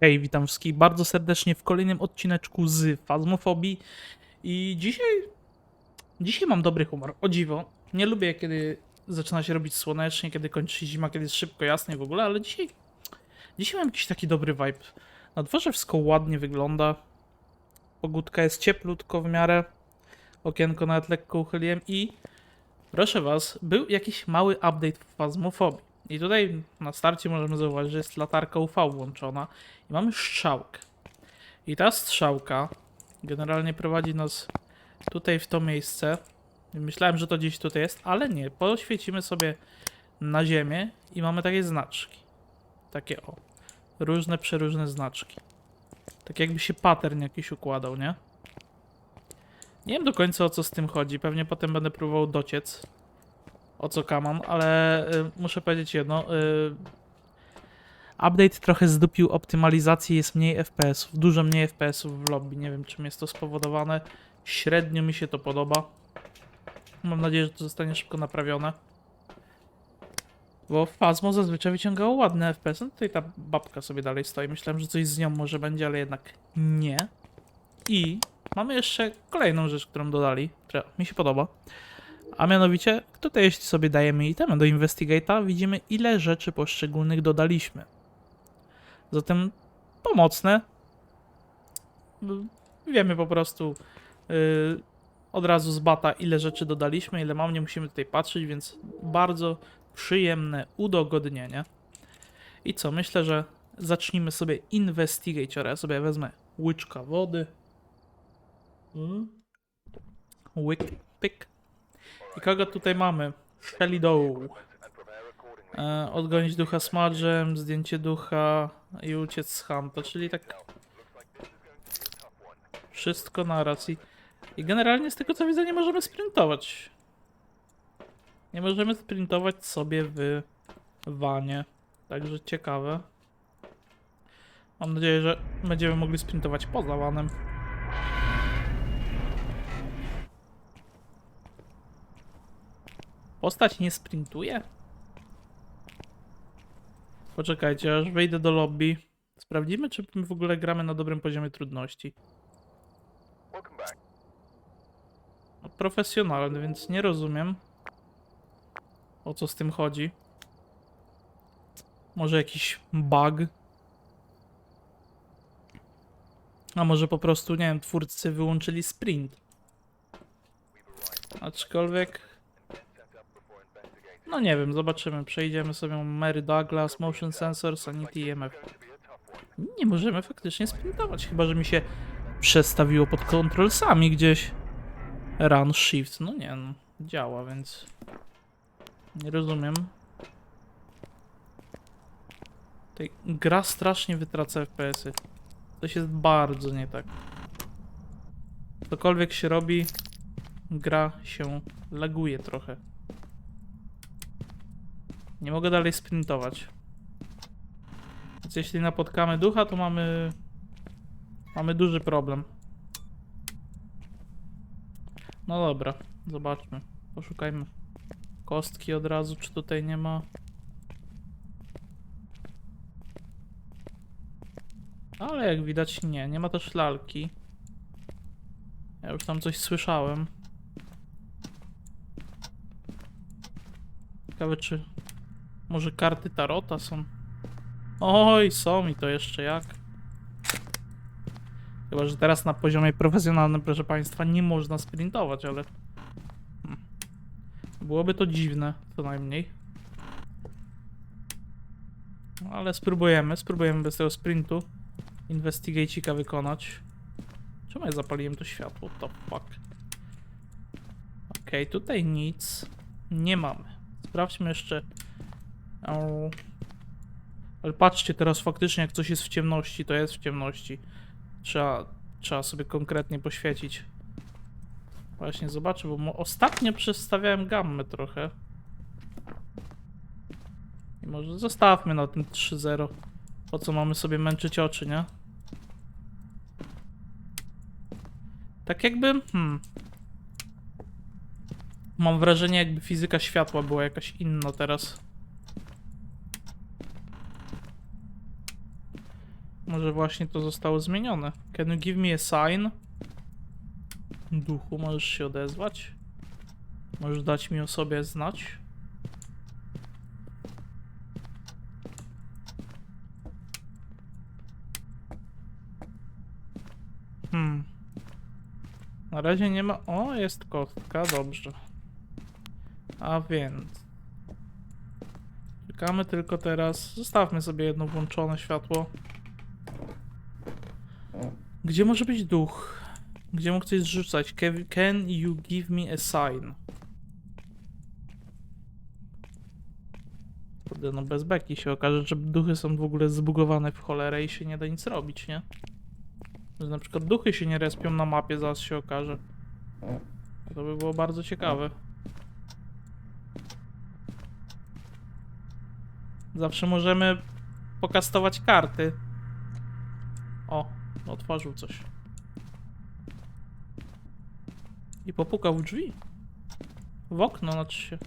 Hej, witam wszystkich bardzo serdecznie w kolejnym odcineczku z Fazmofobii i dzisiaj, dzisiaj mam dobry humor, o dziwo. Nie lubię, kiedy zaczyna się robić słonecznie, kiedy kończy się zima, kiedy jest szybko, jasno w ogóle, ale dzisiaj, dzisiaj mam jakiś taki dobry vibe. Na dworze wszystko ładnie wygląda, pogódka jest cieplutko w miarę, okienko nawet lekko uchyliłem i proszę was, był jakiś mały update w Fazmofobii. I tutaj na starcie możemy zauważyć, że jest latarka UV włączona i mamy strzałkę. I ta strzałka generalnie prowadzi nas tutaj w to miejsce. Myślałem, że to gdzieś tutaj jest, ale nie. Poświecimy sobie na ziemię i mamy takie znaczki. Takie o. Różne, przeróżne znaczki. Tak jakby się pattern jakiś układał, nie? Nie wiem do końca o co z tym chodzi. Pewnie potem będę próbował dociec o co kamam, ale y, muszę powiedzieć jedno. Y, update trochę zdupił optymalizację, jest mniej FPS-ów, dużo mniej FPS-ów w lobby. Nie wiem czym jest to spowodowane. Średnio mi się to podoba. Mam nadzieję, że to zostanie szybko naprawione. Bo Fazmo zazwyczaj wyciągało ładne FPS. No tutaj ta babka sobie dalej stoi. Myślałem, że coś z nią może będzie, ale jednak nie. I mamy jeszcze kolejną rzecz, którą dodali, która mi się podoba. A mianowicie, tutaj jeśli sobie dajemy itemy do Investigate'a, widzimy ile rzeczy poszczególnych dodaliśmy. Zatem pomocne. Wiemy po prostu yy, od razu z bata ile rzeczy dodaliśmy, ile mam, nie musimy tutaj patrzeć, więc bardzo przyjemne udogodnienie. I co, myślę, że zacznijmy sobie Investigate. Ja sobie wezmę łyczka wody. Mm. Łyk, pyk. I kogo tutaj mamy? Doe. E, odgonić ducha smadżem, zdjęcie ducha i uciec z Hunta, czyli tak wszystko naraz. I, I generalnie z tego co widzę nie możemy sprintować. Nie możemy sprintować sobie w wanie. Także ciekawe. Mam nadzieję, że będziemy mogli sprintować poza vanem. Postać nie sprintuje? Poczekajcie, aż wejdę do lobby. Sprawdzimy, czy my w ogóle gramy na dobrym poziomie trudności. No, profesjonalny, więc nie rozumiem o co z tym chodzi. Może jakiś bug? A może po prostu, nie wiem, twórcy wyłączyli sprint. Aczkolwiek no nie wiem, zobaczymy. Przejdziemy sobie Mary Douglas, Motion Sensor, Sanity EMF. Nie możemy faktycznie sprintować, chyba że mi się przestawiło pod kontrolsami gdzieś. Run Shift, no nie no, działa, więc nie rozumiem. Tej gra strasznie wytraca FPS-y. Coś jest bardzo nie tak. Cokolwiek się robi, gra się laguje trochę. Nie mogę dalej sprintować. Więc jeśli napotkamy ducha, to mamy... Mamy duży problem. No dobra, zobaczmy. Poszukajmy kostki od razu, czy tutaj nie ma. Ale jak widać nie, nie ma też lalki. Ja już tam coś słyszałem. Ciekawe czy może karty tarota są? Oj, są i to jeszcze jak. Chyba, że teraz na poziomie profesjonalnym, proszę Państwa, nie można sprintować, ale... Hmm. Byłoby to dziwne, co najmniej. No, ale spróbujemy, spróbujemy bez tego sprintu Investigate'ika wykonać. Czemu ja zapaliłem to światło? To fuck. Okej, tutaj nic nie mamy. Sprawdźmy jeszcze. Ale patrzcie teraz faktycznie jak coś jest w ciemności, to jest w ciemności. Trzeba, trzeba sobie konkretnie poświecić. Właśnie zobaczę, bo ostatnio przestawiałem gammę trochę. I może zostawmy na tym 3-0. Po co mamy sobie męczyć oczy, nie? Tak jakby, hmm. Mam wrażenie jakby fizyka światła była jakaś inna teraz. Może właśnie to zostało zmienione. Can you give me a sign? Duchu, możesz się odezwać? Możesz dać mi o sobie znać? Hmm. Na razie nie ma. O, jest kostka, dobrze. A więc. Czekamy tylko teraz. Zostawmy sobie jedno włączone światło. Gdzie może być duch? Gdzie mógł coś zrzucać? Can, you give me a sign? Kurde, no bez beki się okaże, że duchy są w ogóle zbugowane w cholerę i się nie da nic robić, nie? Że na przykład duchy się nie respią na mapie, zaraz się okaże. To by było bardzo ciekawe. Zawsze możemy pokastować karty. Otworzył coś. I popukał w drzwi. W okno, znaczy się.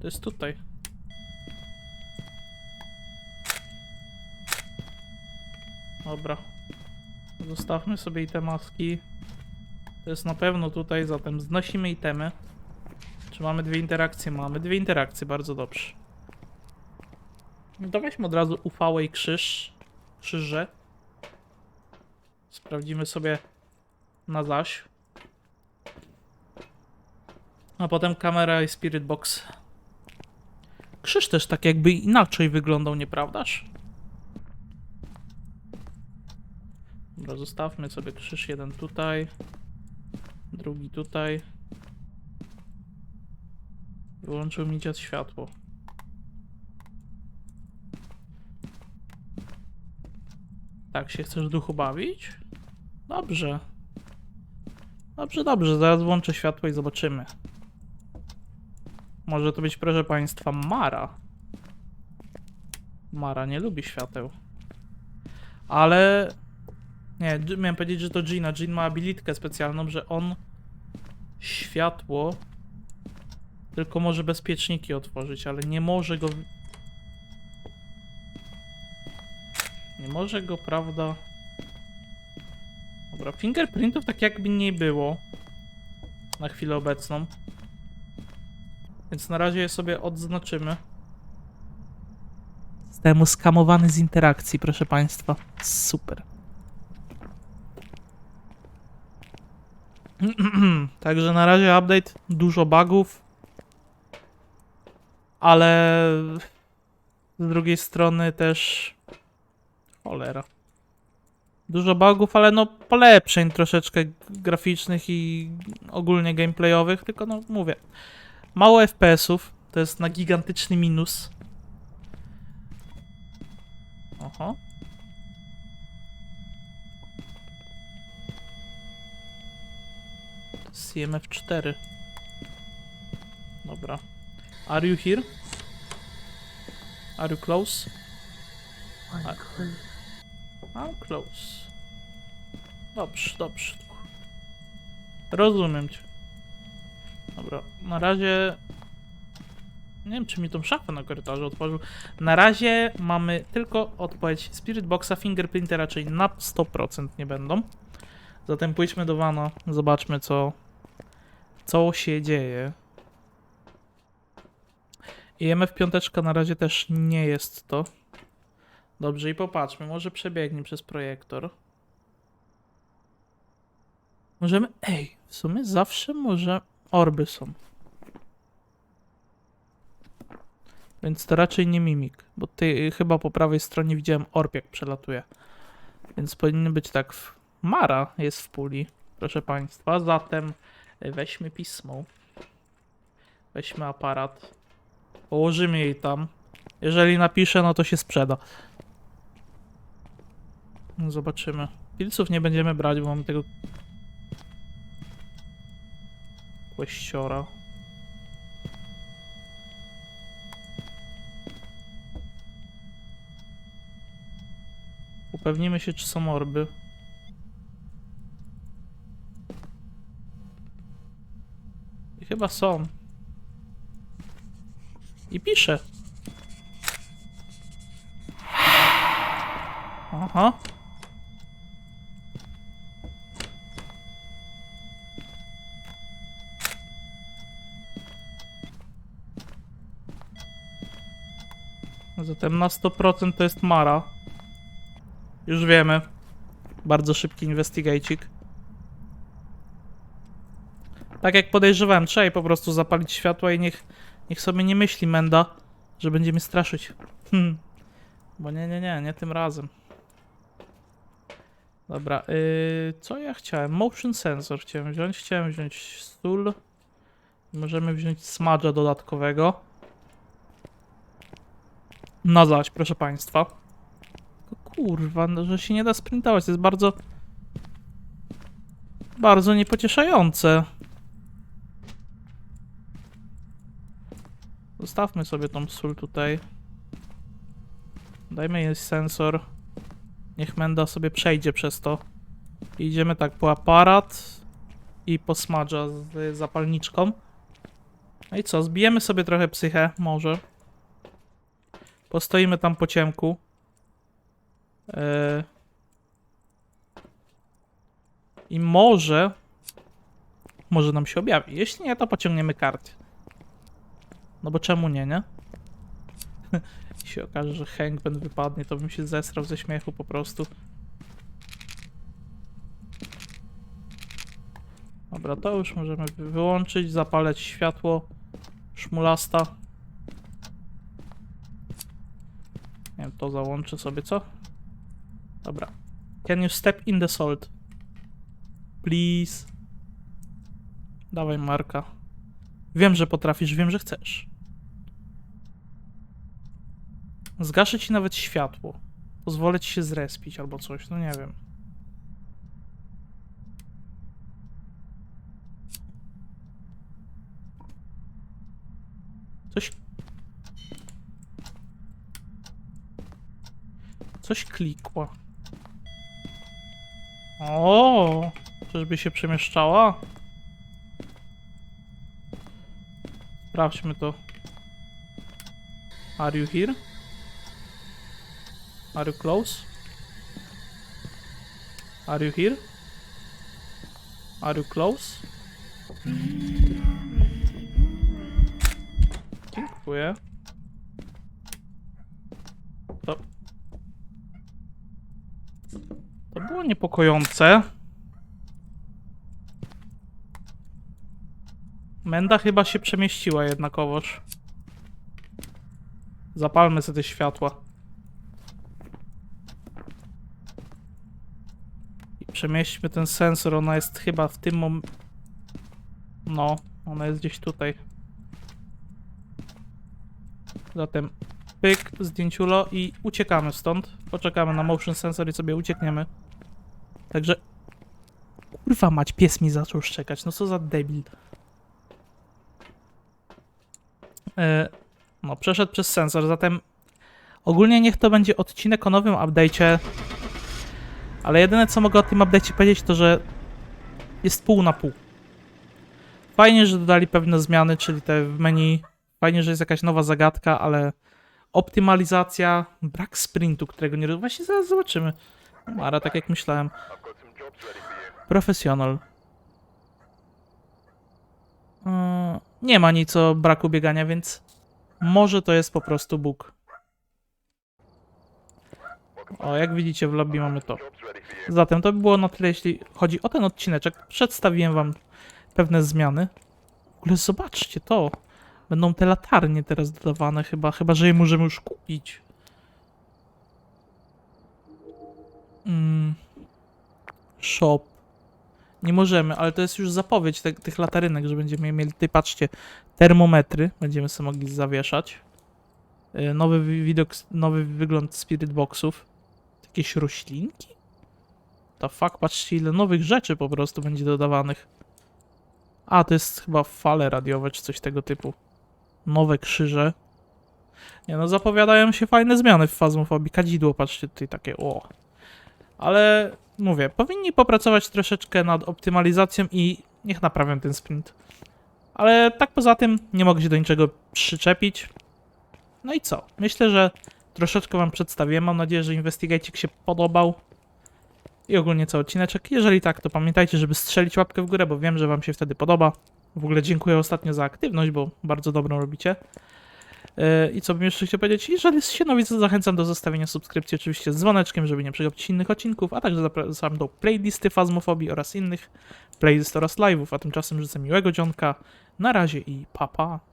To jest tutaj. Dobra. Zostawmy sobie te maski. To jest na pewno tutaj, zatem znosimy itemy. Czy mamy dwie interakcje? Mamy dwie interakcje, bardzo dobrze. No To weźmy od razu i krzyż. Krzyże. Sprawdzimy sobie na zaś. A potem kamera i Spirit Box. Krzyż też tak jakby inaczej wyglądał, nieprawdaż? Dobra, zostawmy sobie krzyż jeden tutaj. Drugi tutaj. Wyłączył mi dziad światło. Tak się chcesz duchu bawić? Dobrze. Dobrze, dobrze, zaraz włączę światło i zobaczymy. Może to być, proszę państwa, Mara. Mara nie lubi świateł. Ale... Nie, miałem powiedzieć, że to Gina. Jean ma abilitkę specjalną, że on światło tylko może bezpieczniki otworzyć, ale nie może go... Nie może go, prawda... Dobra, fingerprintów tak jakby nie było na chwilę obecną. Więc na razie je sobie odznaczymy. Zostałem skamowany z interakcji, proszę państwa. Super. Także na razie update, dużo bugów. Ale z drugiej strony też cholera. Dużo bugów, ale no polepszeń troszeczkę graficznych i ogólnie gameplayowych, tylko no mówię, mało FPS-ów, to jest na gigantyczny minus. Oho. To jest CMF 4. Dobra. Are you here? Are you close? I'm close. I'm close. Dobrze, dobrze. Rozumiem cię. Dobra, na razie... Nie wiem, czy mi tą szafę na korytarzu otworzył. Na razie mamy tylko odpowiedź Spirit Boxa, Fingerprinty raczej na 100% nie będą. Zatem pójdźmy do Vana, zobaczmy co... Co się dzieje. I MF5 na razie też nie jest to. Dobrze, i popatrzmy, może przebiegnie przez projektor. Możemy. Ej, w sumie zawsze może. Orby są. Więc to raczej nie mimik, bo ty chyba po prawej stronie widziałem orb jak przelatuje. Więc powinny być tak. W... Mara jest w puli, proszę państwa. Zatem y, weźmy pismo. Weźmy aparat. Położymy jej tam. Jeżeli napisze, no to się sprzeda. No Zobaczymy. Pilców nie będziemy brać, bo mamy tego Kłeściora. Upewnimy się, czy są orby. I chyba są. I pisze. Aha. Zatem na 100% to jest Mara. Już wiemy. Bardzo szybki investigacik. Tak jak podejrzewałem, trzeba jej po prostu zapalić światła i niech, niech sobie nie myśli Menda, że będzie mnie straszyć. Hmm. Bo nie, nie, nie, nie tym razem. Dobra, yy, co ja chciałem? Motion sensor chciałem wziąć. Chciałem wziąć stół. Możemy wziąć smadża dodatkowego. No zaś, proszę państwa. Kurwa, no, że się nie da sprintować. To jest bardzo... Bardzo niepocieszające. Zostawmy sobie tą sól tutaj. Dajmy jej sensor. Niech Menda sobie przejdzie przez to. Idziemy tak po aparat i po smadża z zapalniczką. No i co, zbijemy sobie trochę psychę, może. Postoimy tam po ciemku. Eee. I może... Może nam się objawi. Jeśli nie, to pociągniemy karty. No bo czemu nie, nie? Jeśli się okaże, że Hangman wypadnie, to bym się zesrał ze śmiechu po prostu. Dobra, to już możemy wy- wyłączyć, zapalać światło szmulasta. Nie wiem, to załączę sobie, co? Dobra. Can you step in the salt? Please. Dawaj, Marka. Wiem, że potrafisz, wiem, że chcesz. Zgaszę ci nawet światło. Pozwolę ci się zrespić albo coś, no nie wiem. Coś... Coś klikło. O, Czyżby się przemieszczała? Sprawdźmy to. Are you here? Are you close? Are you here? Are you close? Dziękuję. To... To było niepokojące. Menda chyba się przemieściła jednakowoż. Zapalmy sobie światła. I przemieśćmy ten sensor, ona jest chyba w tym mom... No, ona jest gdzieś tutaj. Zatem pyk, zdjęciulo i uciekamy stąd. Poczekamy na motion sensor i sobie uciekniemy. Także... Kurwa mać, pies mi zaczął szczekać, no co za debil. E, no, przeszedł przez sensor, zatem ogólnie niech to będzie odcinek o nowym update'cie. Ale jedyne co mogę o tym update'cie powiedzieć to, że jest pół na pół. Fajnie, że dodali pewne zmiany, czyli te w menu. Fajnie, że jest jakaś nowa zagadka, ale optymalizacja, brak sprintu, którego nie... Właśnie zaraz zobaczymy. Mara, tak jak myślałem. Profesjonal. Yy, nie ma nic o braku biegania, więc może to jest po prostu bóg. O, jak widzicie w lobby mamy to. Zatem to by było na tyle, jeśli chodzi o ten odcineczek. Przedstawiłem wam pewne zmiany. W ogóle zobaczcie to. Będą te latarnie teraz dodawane chyba, chyba że je możemy już kupić. Mm. Shop. Nie możemy, ale to jest już zapowiedź te, tych latarynek, że będziemy mieli, tutaj patrzcie, termometry, będziemy sobie mogli zawieszać. Y, Nowy wi- widok, nowy wygląd spirit boxów. Jakieś roślinki? To fuck, patrzcie ile nowych rzeczy po prostu będzie dodawanych. A, to jest chyba fale radiowe czy coś tego typu. Nowe krzyże. Nie no, zapowiadają się fajne zmiany w Fazmofobii. Kadzidło, patrzcie tutaj takie, o. Ale mówię, powinni popracować troszeczkę nad optymalizacją i niech naprawią ten sprint. Ale tak poza tym nie mogę się do niczego przyczepić. No i co? Myślę, że troszeczkę wam przedstawiłem. Mam nadzieję, że Investigate się podobał. I ogólnie cały odcineczek. Jeżeli tak, to pamiętajcie, żeby strzelić łapkę w górę, bo wiem, że wam się wtedy podoba. W ogóle dziękuję ostatnio za aktywność, bo bardzo dobrą robicie. Yy, I co bym jeszcze chciał powiedzieć? Jeżeli się nowi, to zachęcam do zostawienia subskrypcji oczywiście z dzwoneczkiem, żeby nie przegapić innych odcinków, a także zapraszam do playlisty Fazmofobii oraz innych playlist oraz live'ów, a tymczasem życzę miłego dzionka. Na razie i pa pa.